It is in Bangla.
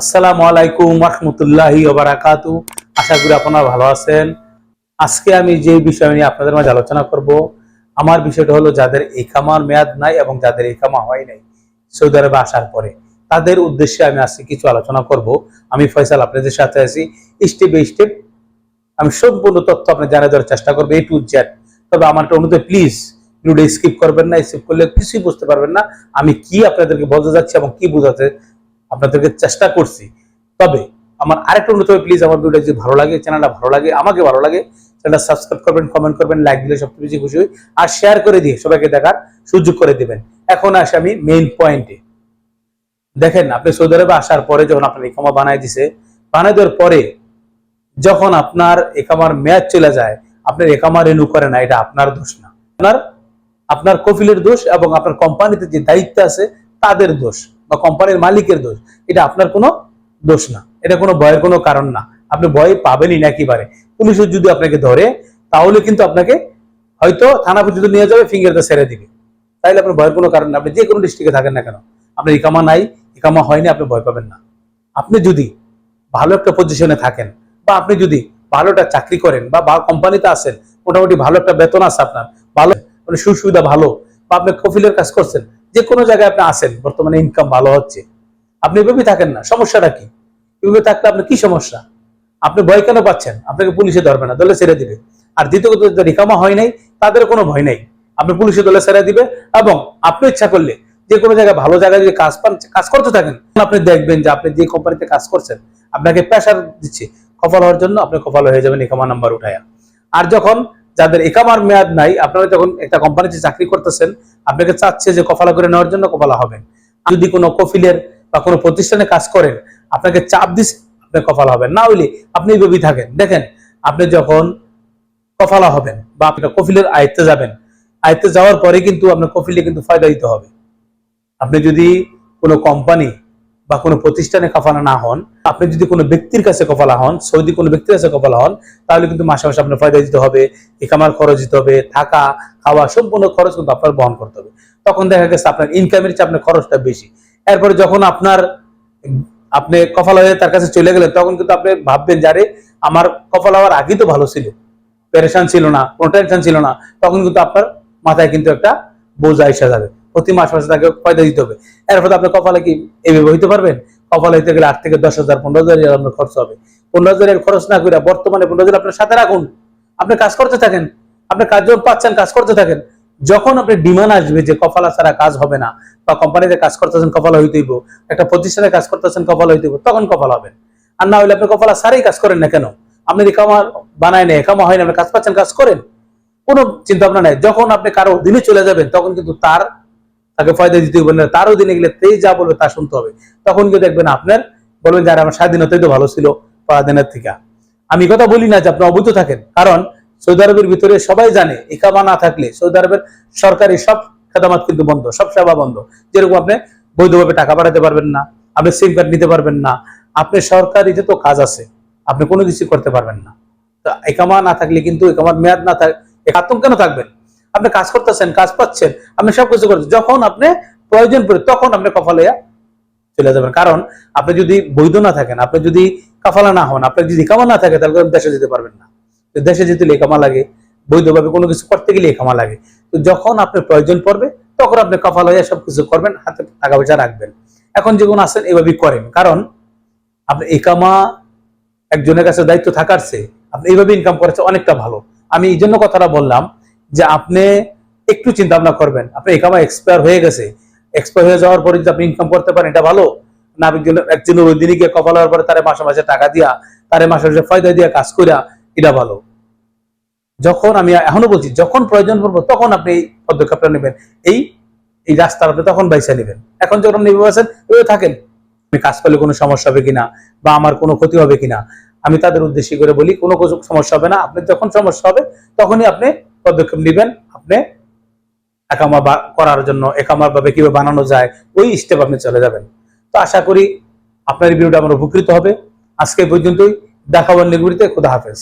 আসসালামু আলাইকুম রহমতুল্লাহি বারাকাতু আশা করি আপনারা ভালো আছেন। আজকে আমি যে বিষয় নিয়ে আপনাদের মাঝে আলোচনা করব, আমার বিষয়টা হলো যাদের একামার মেয়াদ নাই এবং যাদের একামা হয় নাই, সৌদি আরবে আসার পরে। তাদের উদ্দেশ্যে আমি আজকে কিছু আলোচনা করব। আমি ফয়সাল আপনাদের সাথে আছি স্টেপ বাই স্টেপ আমি সম্পূর্ণ তথ্য আপনি জানিয়ে দেওয়ার চেষ্টা করব এই টু জেড তবে আমার একটা অনুরোধ প্লিজ ভিডিওটা স্কিপ করবেন না স্কিপ করলে কিছুই বুঝতে পারবেন না। আমি কি আপনাদেরকে বলতে যাচ্ছি এবং কি বোঝাতে আপনাদেরকে চেষ্টা করছি। তবে আমার আরেকটা অনুরোধ হবে প্লিজ আমার ভিডিওটা যদি ভালো লাগে চ্যানেলটা ভালো লাগে, আমাকে ভালো লাগে চ্যানেলটা সাবস্ক্রাইব করবেন কমেন্ট করবেন লাইক দিলে সবচেয়ে বেশি খুশি হই, আর শেয়ার করে দিয়ে সবাইকে দেখার সুযোগ করে দিবেন। এখন আসি আমি মেইন পয়েন্টে দেখেন, আপনি সৌদি আরবে আসার পরে যখন আপনার ইকামা বানাই দিছে বানাই দেওয়ার পরে যখন আপনার একামার মেয়াদ চলে যায় আপনার একামা রেনু করে না, এটা আপনার দোষ না। আপনার আপনার কফিলের দোষ এবং আপনার কোম্পানিতে যে দায়িত্ব আছে, তাদের দোষ। বা কোম্পানির মালিকের দোষ, এটা আপনার কোনো দোষ না। এটা কোনো ভয়ের কোনো কারণ না। আপনি ভয় পাবেনই না একেবারে। পুলিশ যদি আপনাকে ধরে, তাহলে কিন্তু আপনাকে হয়তো থানা পর্যন্ত নিয়ে যাবে ফিঙ্গারটা ছেড়ে দিবে। তাইলে আপনার ভয়ের কোনো কারণ না। আপনি যে কোনো ডিস্ট্রিক্টে থাকেন না কেন। আপনার ইকামা নাই, ইকামা হয়নি, আপনি ভয় পাবেন না। আপনি যদি ভালো একটা পজিশনে থাকেন, বা আপনি যদি ভালো একটা চাকরি করেন, বা কোম্পানিতে আছেন, মোটামুটি ভালো একটা বেতন আছে আপনার, ভালো মানে সুবিধা ভালো, বা আপনি কফিলের কাজ করছেন যে কোনো জায়গায় আপনি আছেন, বর্তমানে ইনকাম ভালো হচ্ছে, আপনি এভাবেই থাকেন না। সমস্যাটা কি? এভাবে থাকলে আপনার কি সমস্যা? আপনি ভয় কেন পাচ্ছেন? আপনাকে পুলিশে ধরবে না, দলে ছেড়ে দিবে। আর দ্বিতীয় কথা, যাদের রিকামা হয় নাই, তাদের কোনো ভয় নেই। আপনি পুলিশে দলে ছেড়ে দিবে এবং আপনি ইচ্ছা করলে যে কোনো জায়গায় ভালো জায়গায় যদি কাজ পান, কাজ করতে থাকেন, আপনি দেখবেন যে আপনি যে কোম্পানিতে কাজ করছেন, আপনাকে প্রেশার দিচ্ছে। কপাল হওয়ার জন্য আপনি কপাল হয়ে যাবেন একামা নাম্বার উঠায়া। আর যখন যাদের একামার মেয়াদ নাই, আপনারা যখন একটা কোম্পানিতে চাকরি করতেছেন, আপনাকে চাচ্ছে যে কফালা করে নেওয়ার জন্য কপালা হবেন যদি কোনো কফিলের বা কোনো প্রতিষ্ঠানে কাজ করেন, আপনাকে চাপ দিচ্ছে আপনি কফালা হবেন। না হইলে আপনি এইভাবেই থাকেন। দেখেন, আপনি যখন কফালা হবেন বা আপনি কফিলের আয়ত্তে যাবেন, আয়ত্তে যাওয়ার পরে কিন্তু আপনার কফিলে কিন্তু ফায়দা দিতে হবে। আপনি যদি কোনো কোম্পানি বা কোনো প্রতিষ্ঠানে কফালা না হন, আপনি যদি কোনো ব্যক্তির কাছে কফালা হন, সৌদি কোনো ব্যক্তির কাছে কফালা হন, তাহলে কিন্তু মাসে মাসে আপনার ফায়দা দিতে হবে একামার খরচ দিতে হবে, থাকা, খাওয়া, সম্পূর্ণ খরচ কিন্তু আপনার বহন করতে হবে। তখন দেখা গেছে আপনার ইনকামের চেয়ে আপনার খরচটা বেশি। এরপরে যখন আপনার, আপনি কফাল হয়ে তার কাছে চলে গেলেন, তখন কিন্তু আপনি ভাববেন যারে আমার কফাল হওয়ার আগেই তো ভালো ছিল। পেরেশান ছিল না, কোনো টেনশন ছিল না। তখন কিন্তু আপনার মাথায় কিন্তু একটা বোঝা এসে যাবে। প্রতি মাস মাসে তাকে ফায়দা দিতে হবে। এরপর আপনি কপালে কি এভাবে হইতে পারবেন? কপালে হইতে গেলে আট থেকে দশ হাজার, পনেরো হাজার আপনার খরচ হবে। পনেরো হাজারের খরচ না করে বর্তমানে পনেরো হাজার আপনার সাথে রাখুন। আপনি কাজ করতে থাকেন। আপনি কাজ পাচ্ছেন, কাজ করতে থাকেন। যখন আপনি ডিমান্ড আসবে যে কপালা ছাড়া কাজ হবে না, বা কোম্পানিতে কাজ করতেছেন, কপাল হইতেইব একটা প্রতিষ্ঠানে কাজ করতেছেন, কপাল হইতেইব তখন কপাল হবেন। আর না হলে আপনি কপালা সারাই কাজ করেন না কেন? আপনি রিকামা বানায় নেই একামা হয় না, আপনি কাজ পাচ্ছেন, কাজ করেন। কোনো চিন্তা ভাবনা নাই। যখন আপনি কারও দিনে চলে যাবেন, তখন কিন্তু তার তাকে ফায়দা দিতে হবে না, তারও দিনে গেলে তেই যা বলবে তা শুনতে হবে। তখন কিন্তু দেখবেন আপনার, বলবেন যে, আরে, আমার স্বাধীনতাই তো ভালো ছিল পরাধীনের থেকে। আমি কথা বলি না যে আপনি অবৈধ থাকেন, কারণ সৌদি আরবের ভিতরে সবাই জানে একামা না থাকলে সৌদি আরবের সরকারি সব খেদামাত কিন্তু বন্ধ, সব সেবা বন্ধ। যেরকম আপনি বৈধভাবে টাকা পাঠাতে পারবেন না, আপনি সিম কার্ড নিতে পারবেন না, আপনি সরকারি যে তো কাজ আছে, আপনি কোনো কিছু করতে পারবেন না। তো একামা না থাকলে কিন্তু একামার মেয়াদ না থাক আতঙ্ক কেন থাকবেন। আপনি কাজ করতেছেন, কাজ পাচ্ছেন, আপনি সব কিছু করছেন, যখন আপনি প্রয়োজন পড়ে তখন আপনি কপালে চলে যাবেন। কারণ আপনি যদি বৈধ না থাকেন, আপনি যদি কাফালা না হন আপনি যদি কামা না থাকে, তাহলে দেশে যেতে পারবেন না। দেশে যেতে লেখামা লাগে, বৈধভাবে কোনো কিছু করতে গেলে একামা লাগে। তো যখন আপনার প্রয়োজন পড়বে, তখন আপনি কপাল হয়ে সবকিছু করবেন, হাতে টাকা পয়সা রাখবেন। এখন যেগুলো আছেন, এভাবেই করেন। কারণ আপনি একামা একজনের কাছে দায়িত্ব থাকার চেয়ে আপনি এইভাবে ইনকাম করেছে অনেকটা ভালো। আমি এই জন্য কথাটা বললাম যে আপনি একটু চিন্তা ভাবনা করবেন। আপনি একামা এক্সপায়ার হয়ে গেছে। এক্সপায়ার হয়ে যাওয়ার পরে যদি আপনি ইনকাম করতে পারেন, এটা ভালো। না একজন ওই দিনে গিয়ে কপাল হওয়ার পরে তারে মাসে মাসে টাকা দিয়া, তারে মাসে মাসে ফায়দা দিয়া কাজ করিয়া এটা ভালো। যখন আমি এখনও বলছি, যখন প্রয়োজন পড়ব, তখন আপনি এই পদক্ষেপটা নেবেন। এই এই রাস্তা আপনি তখন বাইসা নেবেন। এখন যখন এভাবে আছেন এভাবে থাকেন। আমি কাজ করলে কোনো সমস্যা হবে কিনা? বা আমার কোনো ক্ষতি হবে কিনা? আমি তাদের উদ্দেশ্যে করে বলি কোনো সমস্যা হবে না। আপনি যখন সমস্যা হবে, তখনই আপনি পদক্ষেপ নেবেন আপনি একামা করার জন্য একামার ভাবে কীভাবে বানানো যায়, ওই স্টেপ আপনি চলে যাবেন। তো আশা করি আপনার ভিডিওটা আমার উপকৃত হবে। আজকে পর্যন্তই। দেখাবার নিগুড়িতে খুদা হাফেজ।